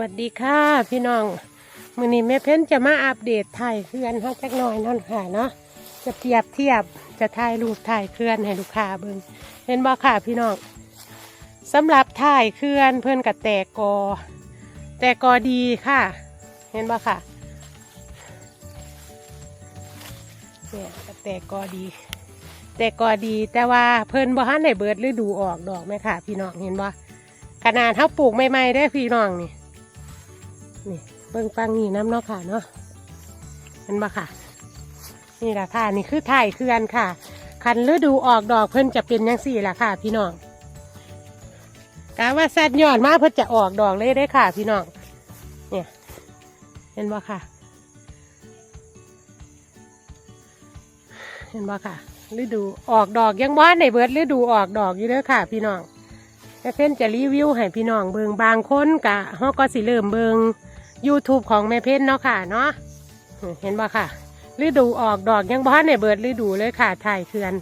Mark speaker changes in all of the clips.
Speaker 1: วัสดีค่ะพี่น้องมือนี้แม่เพ้นจะมาอัปเดตถ่ายเคลื่อนให้จักหน่อยนั่นค่ะเนาะจะเปรียบเทียบจะถ่ายรูปถ่ายเคลื่อนให้ลูกค้าเบิ่งเห็นบ่ค่ะพี่น้องสำหรับถ่ายเคลื่อนเพื่อนกับแตกกอ แตกกอดีค่ะ เห็นบ่ค่ะเนี่ยก็แตกกอดี แตกกอดีแต่ว่าเพิ่นบ่ทันได้เบิดฤดูออกดอกไหมค่ะ พี่น้องเห็นบ่ขนาดเท่าปลูกใหม่ๆได้พี่น้องนี่ นี่เบิ่งฟังนี่น้ำเนาะค่ะเนาะเห็นปะค่ะ นี่แหละค่ะ นี่คือถ่ายเคือนค่ะ คันฤดูออกดอกเพิ่นจะเป็นยังสี่ละค่ะ พี่น้องกาว่าสัตว์ยอดมากเพิ่นจะออกดอกเลยได้ค่ะ พี่น้องเนี่ยเห็นปะค่ะ เห็นปะค่ะฤดูออกดอกยังว่านในเบิร์ดฤดูออกดอกอยู่เด้อค่ะ พี่น้องแม่เพ้นจะรีวิวให้พี่น้องเบิงบางคนกะฮอกก็สิเริ่มเบิง YouTube ของแม่เพ้นเนาะค่ะเนาะเห็นบ่ค่ะฤดูออกดอกยังบ้านในเบิดฤดูเลยค่ะถ่ายเขื่อน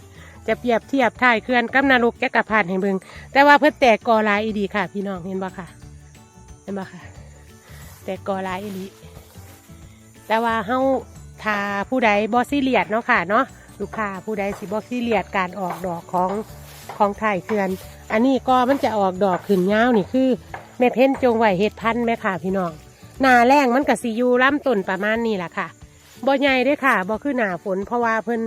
Speaker 1: จะเปรียบเทียบถ่ายเขื่อนกับนารุกแกกระพานให้เบิงแต่ว่าเพิ่นแตกกอลายอีดีค่ะ พี่น้องเห็นบ่ค่ะ เห็นบ่ค่ะ แตกกอลายอีดีแต่ว่าเฮาทาผู้ใดบอซีเลียดเนาะค่ะเนาะลูกค้าผู้ใดสิบอซีเลียดการออกดอกของของถ่ายเขื่อน อันนี้ก็มันจะออกดอกขึ้นยาวนี่คือแม่เพ้นจงไหวเห็ดพันธุ์แม่ค่ะพี่น้อง หนาแรงมันกับซียูล่ำต้นประมาณนี้แหละค่ะบ่ใหญ่ด้วยค่ะบ่คือหนาฝนเพราะว่าเพิ่น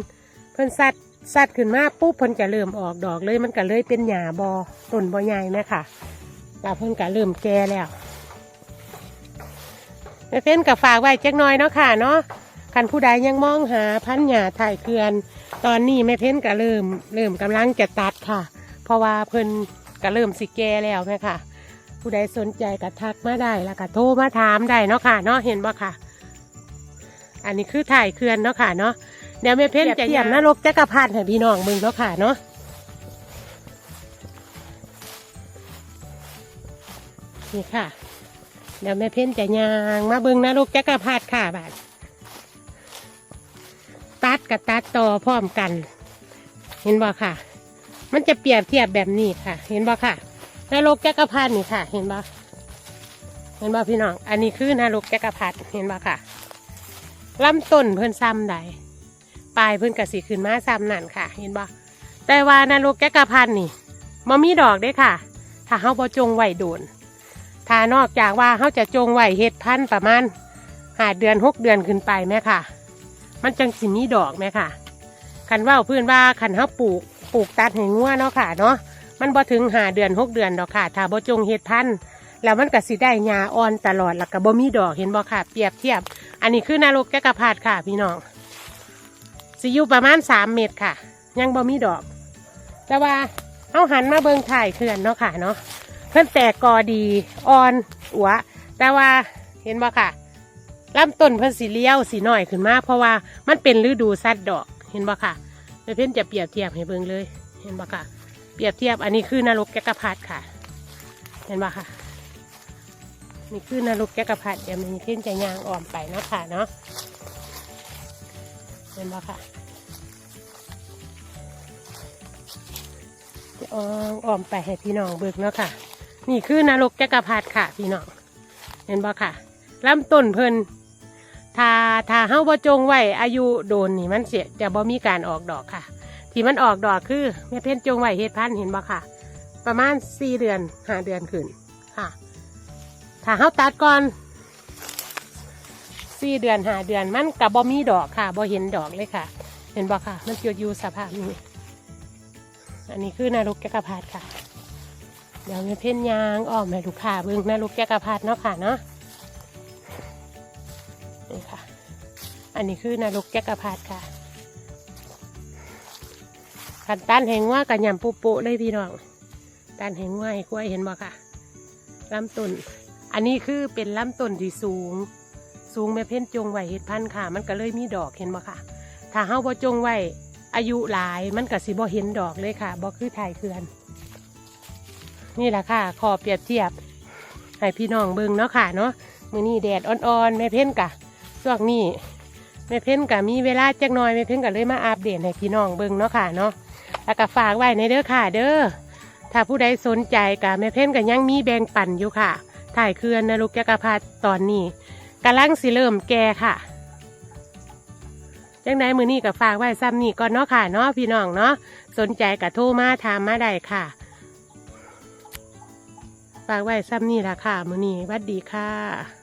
Speaker 1: เพิ่นสัดสัดขึ้นมาปุ๊บเพิ่นจะเริ่มออกดอกเลยมันก็เลยเป็นหญ้าบอต้นบ่ใหญ่แม่ค่ะแล้วเพิ่นก็เริ่มแก่แล้วแม่เพ้นกับฝากไว้เจักน่อยเนาะค่ะเนาะคันผู้ใดยังมองหาพันหญ้าถ่ายเกลือน ตอนนี้แม่เพ้นก็เริ่มเริ่มกำลังจะตัดค่ะ เพราะว่าเพิ่นก็เริ่มสิแก่แล้วแม่ค่ะ ผู้ใดสนใจก็ทักมาได้แล้วก็โทรมาถามได้เนาะค่ะเนาะเห็นบ่ค่ะ อันนี้คือถ่ายเคลื่อนเนาะค่ะเนาะเดี๋ยวแม่เพ้นจะเทียมนรกจักรพรรดิให้พี่น้องมึงเนาะค่ะเนาะนี่ค่ะ เดี๋ยวแม่เพ้นจะยางมาเบิ่งนรกจักรพรรดิค่ะบาดตัดกับตัดต่อพร้อมกัน เห็นบ่ค่ะ มันจะเปรียบเทียบแบบนี้ค่ะ เห็นบ่ค่ะ นรกจักรพรรดินี่ค่ะ เห็นบ่เห็นบ่พี่น้อง อันนี้คือนรกจักรพรรดิเห็นบ่ค่ะลำต้นเพิ่นซ้ำใดปลายเพิ่นกระสีขึ้นมาซ้ำนั่นค่ะ เห็นบ่แต่ว่านรกจักรพรรดินี่มันมีดอกเด้ค่ะ ถ้าเฮาบ่จงไหวโดนถ้านอกจากว่าเฮาจะจงไหวเฮ็ดพันประมาณหาเดือนหกเดือนขึ้นไปแม่ค่ะ มันจังสิมีดอกแม่ค่ะคันว่าเพื่อนว่าคันเฮาปลูกปลูกตัดให้งัวเนาะค่ะเนาะ มันบ่ถึงหาเดือนหกเดือนดอกค่ะ ถ้าบ่จงเฮ็ดพันธุ์แล้วมันก็สิได้หญ้าอ่อนตลอดแล้วก็บ่มีดอกเห็นบ่ค่ะ เปรียบเทียบ อันนี้คือนรกแกกะพาดค่ะ พี่น้องสิอยู่ประมาณสามเมตรค่ะ ยังบ่มีดอก แต่ว่าเอาหันมาเบิ่งถ่ายเขื่อนเนาะค่ะเนาะเพิ่อนแตกกอดีอ่อนอัว แต่ว่าเห็นบ่ค่ะลำต้นเพิ่นสีเลี้ยวสีหน้อยขึ้นมาเพราะว่ามันเป็นฤดูซัดดอกเห็นบ่ค่ะเพื่อนจะเปรียบเทียบให้เบิ่งเลย เห็นปะค่ะ รียบเทียบอันนี้คือนรกแกกระพัดค่ะ เห็นปะค่ะ นี่คือนรกแกกระพัดเดี๋ยวมันขึ้นจะยางอ่อมไปเนาะค่ะเนาะเห็นปะค่ะจะอ่อมออมไปให้พี่น้องเบิกเนาะค่ะ นี่คือนรกแกกระพัดค่ะ พี่น้องเห็นปะค่ะลำต้นเพิ่นถ้าถ้าเฮาบ่จงไว้อายุโดนนี่มันเสียจะบ่มีการออกดอกค่ะ ที่มันออกดอกคือแม่เพ้นจงไว้เฮ็ดพันธุ์เห็นบ่ค่ะ ประมาณสี่เดือนห้าเดือนขึ้นค่ะ ถ้าเฮาตัดก่อนสี่เดือนห้าเดือนมันกับบ่มีดอกค่ะบ่เห็นดอกเลยค่ะ เห็นบ่ค่ะ มันจะอยู่สภาพนี้ อันนี้คือนรกแกกระพาดค่ะ เดี๋ยวแม่เพ้นยางอ้อมให้ลูกค้าเบิ่งนรกแกกระพาดเนาะค่ะเนาะนี่ค่ะ อันนี้คือนรกแกกระพาดค่ะ ขันตันแหงว่ากันยำปุโปะเลยพี่น้องตันแหงว่าให้กล้วยเห็นบ่ค่ะลำต้นอันนี้คือเป็นลำต้นที่สูง สูงแม่เพ้นจงไหวเห็ดพันธุ์ค่ะ มันก็เลยมีดอกเห็นบ่ค่ะ ถ้าเฮาบ่จงไหวอายุหลายมันก็สิบ่เห็นดอกเลยค่ะบ่คือถ่ายเคือน นี่แหละค่ะขอเปรียบเทียบให้พี่น้องเบิ่งเนาะค่ะเนาะมือนี้แดดอ่อนๆแม่เพ้นกะช่วงนี้แม่เพ้นกับมีเวลาจักหน่อยแม่เพ้นก็เลยมาอัปเดตให้พี่น้องเบิ่งเนาะค่ะเนาะ แล้วก็ฝากไว้ในเด้อค่ะ เด้อถ้าผู้ใดสนใจกับแม่เพ้นก็ยังมีแบ่งปันอยู่ค่ะ ถ่ายเขื่อนนรกจักรพรรดิตอนนี้กำลังสิเริ่มแก่ค่ะจังไดมือนี้กับฝากไว้ซ้ำนี่ก่อนเนาะค่ะเนาะพี่น้องเนาะสนใจกับโทรมาถามมาได้ค่ะ ฝากไว้ซ้ำนี่ละค่ะมือนี้วัดดีค่ะ